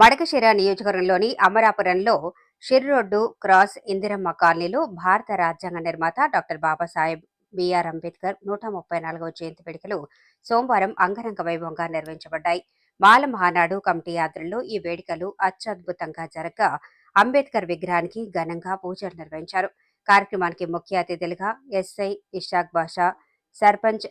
మడకశిర నియోజకవర్గంలోని అమరాపురంలో షిర్ రోడ్డు క్రాస్ ఇందిరమ్మ కాలనీలో భారత రాజ్యాంగ నిర్మాత డాక్టర్ బాబాసాహెబ్ బిఆర్ అంబేద్కర్ నూట ముప్పై నాలుగవ జయంతి వేడుకలు సోమవారం అంగరంగ వైభవంగా నిర్వహించబడ్డాయి. మాల మహానాడు కమిటీ ఆధ్వర్యంలో ఈ వేడుకలు అత్యద్భుతంగా జరగగా అంబేద్కర్ విగ్రహానికి ఘనంగా పూజలు నిర్వహించారు. కార్యక్రమానికి ముఖ్య అతిథులుగా SI Ishaq Basha sarpanch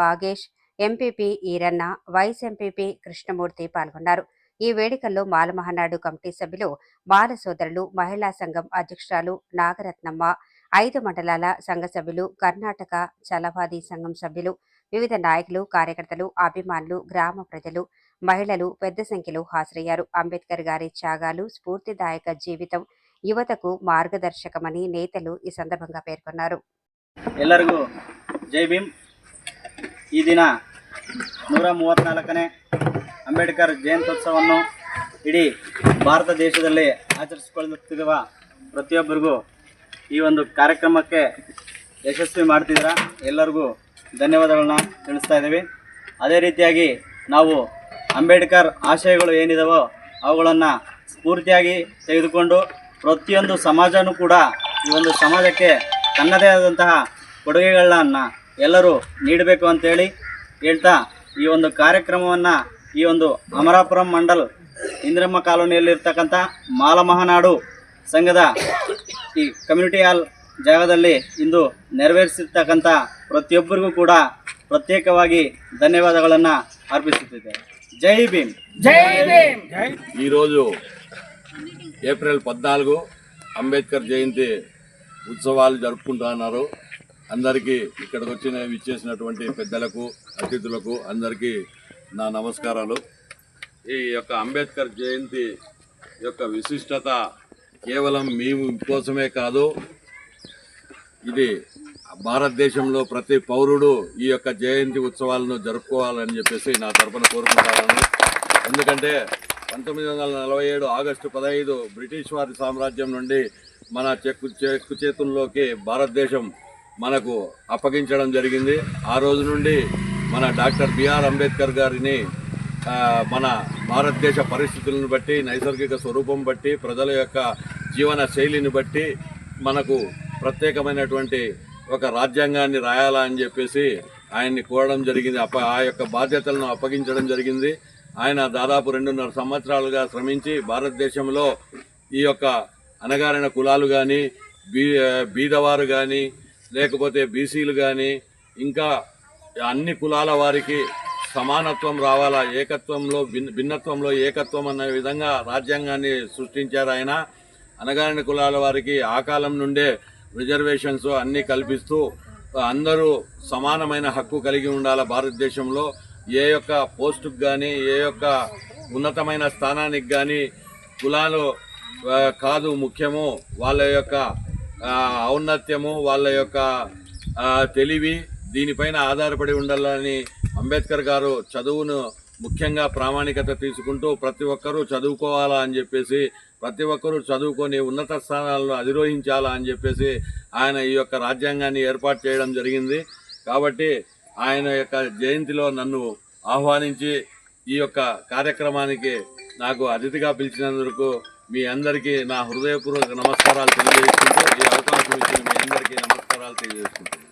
Vagesh MPP Eeranna vice MPP Krishnamurthy పాల్గొన్నారు. ఈ వేడుకల్లో మాల మహానాడు కమిటీ సభ్యులు బాల సోదరులు మహిళా సంఘం అధ్యక్షురాలు నాగరత్నమ్మ ఐదు మండలాల సంఘ సభ్యులు కర్ణాటక చలవాది సంఘం సభ్యులు వివిధ నాయకులు కార్యకర్తలు అభిమానులు గ్రామ ప్రజలు మహిళలు పెద్ద సంఖ్యలో హాజరయ్యారు అంబేద్కర్ గారి త్యాగాలు స్ఫూర్తిదాయక జీవితం యువతకు మార్గదర్శకమని నేతలు ఈ సందర్భంగా పేర్కొన్నారు ಎಲ್ಲರಿಗೂ ಜೈ ಭೀಮ್ ಈ ದಿನ ನೂರ ಮೂವತ್ತ್ನಾಲ್ಕನೇ ಅಂಬೇಡ್ಕರ್ ಜಯಂತ್ಯೋತ್ಸವವನ್ನು ಇಡೀ ಭಾರತ ದೇಶದಲ್ಲಿ ಆಚರಿಸಿಕೊಳ್ಳುತ್ತಿರುವ ಪ್ರತಿಯೊಬ್ಬರಿಗೂ ಈ ಒಂದು ಕಾರ್ಯಕ್ರಮಕ್ಕೆ ಯಶಸ್ವಿ ಮಾಡ್ತಿದ್ದೀರಾ ಎಲ್ಲರಿಗೂ ಧನ್ಯವಾದಗಳನ್ನ ತಿಳಿಸ್ತಾ ಇದ್ದೀವಿ. ಅದೇ ರೀತಿಯಾಗಿ ನಾವು ಅಂಬೇಡ್ಕರ್ ಆಶಯಗಳು ಏನಿದಾವೋ ಅವುಗಳನ್ನು ಸ್ಫೂರ್ತಿಯಾಗಿ ತೆಗೆದುಕೊಂಡು ಪ್ರತಿಯೊಂದು ಸಮಾಜನೂ ಕೂಡ ಈ ಒಂದು ಸಮಾಜಕ್ಕೆ ತನ್ನದೇ ಆದಂತಹ ಕೊಡುಗೆಗಳನ್ನ ಎಲ್ಲರೂ ನೀಡಬೇಕು ಅಂತೇಳಿ ಹೇಳ್ತಾ ಈ ಒಂದು ಕಾರ್ಯಕ್ರಮವನ್ನು ಈ ಒಂದು ಅಮರಾಪುರಂ ಮಂಡಲ್ ಇಂದಿರಮ್ಮ ಕಾಲೋನಿಯಲ್ಲಿರ್ತಕ್ಕಂಥ ಮಾಲಮಹನಾಡು ಸಂಘದ ಈ ಕಮ್ಯುನಿಟಿ ಹಾಲ್ ಜಾಗದಲ್ಲಿ ಇಂದು ನೆರವೇರಿಸಿರ್ತಕ್ಕಂಥ ಪ್ರತಿಯೊಬ್ಬರಿಗೂ ಕೂಡ ಪ್ರತ್ಯೇಕವಾಗಿ ಧನ್ಯವಾದಗಳನ್ನು ಅರ್ಪಿಸುತ್ತಿದ್ದೇವೆ ಜೈ ಭೀಮ್ ఈరోజు ఏప్రిల్ పద్నాలుగు అంబేద్కర్ జయంతి ఉత్సవాలు జరుపుకుంటున్నారు అందరికీ ఇక్కడికి వచ్చిన ఇచ్చేసినటువంటి పెద్దలకు అతిథులకు అందరికీ నా నమస్కారాలు. ఈ యొక్క అంబేద్కర్ జయంతి యొక్క విశిష్టత కేవలం మేము కోసమే కాదు ఇది భారతదేశంలో ప్రతి పౌరుడు ఈ యొక్క జయంతి ఉత్సవాలను జరుపుకోవాలని చెప్పేసి నా తరపున కోరుకుంటాను. ఎందుకంటే పంతొమ్మిది వందల నలభై ఏడు ఆగస్టు పదహైదు బ్రిటిష్ వారి సామ్రాజ్యం నుండి మన చెక్కు చెక్కు చేతుల్లోకి భారతదేశం మనకు అప్పగించడం జరిగింది. ఆ రోజు నుండి మన డాక్టర్ బిఆర్ అంబేద్కర్ గారిని మన భారతదేశ పరిస్థితులను బట్టి నైసర్గిక స్వరూపం బట్టి ప్రజల యొక్క జీవన శైలిని బట్టి మనకు ప్రత్యేకమైనటువంటి ఒక రాజ్యాంగాన్ని రాయాలా అని చెప్పేసి ఆయన్ని కోరడం జరిగింది. అప్ప ఆ యొక్క బాధ్యతలను అప్పగించడం జరిగింది. ఆయన దాదాపు రెండున్నర సంవత్సరాలుగా శ్రమించి భారతదేశంలో ఈ యొక్క అనగారిన కులాలు కానీ బీ బీదవారు కానీ లేకపోతే బీసీలు కానీ ఇంకా అన్ని కులాల వారికి సమానత్వం రావాలా? ఏకత్వంలో భిన్న భిన్నత్వంలో ఏకత్వం అన్న విధంగా రాజ్యాంగాన్ని సృష్టించారు ఆయన. అనగారిన కులాల వారికి ఆ కాలం నుండే రిజర్వేషన్స్ అన్నీ కల్పిస్తూ అందరూ సమానమైన హక్కు కలిగి ఉండాలి భారతదేశంలో? ఏ యొక్క పోస్టుకు కానీ ఏ యొక్క ఉన్నతమైన స్థానానికి కానీ కులాలు కాదు ముఖ్యము. వాళ్ళ యొక్క ఔన్నత్యము వాళ్ళ యొక్క తెలివి దీనిపైన ఆధారపడి ఉండాలని అంబేద్కర్ గారు చదువును ముఖ్యంగా ప్రామాణికత తీసుకుంటూ ప్రతి ఒక్కరూ చదువుకోవాలా అని చెప్పేసి ప్రతి ఒక్కరూ చదువుకొని ఉన్నత స్థానాలను అధిరోహించాలా అని చెప్పేసి ఆయన ఈ యొక్క రాజ్యాంగాన్ని ఏర్పాటు చేయడం జరిగింది. కాబట్టి ఆయన యొక్క జయంతిలో నన్ను ఆహ్వానించి ఈ యొక్క కార్యక్రమానికి నాకు అతిథిగా పిలిచినందుకు మీ అందరికీ నా హృదయపూర్వక నమస్కారాలు తెలియజేసుకుంటూ ఈ అవకాశం ఇచ్చిన మీ అందరికీ నమస్కారాలు తెలియజేసుకుంటున్నాను.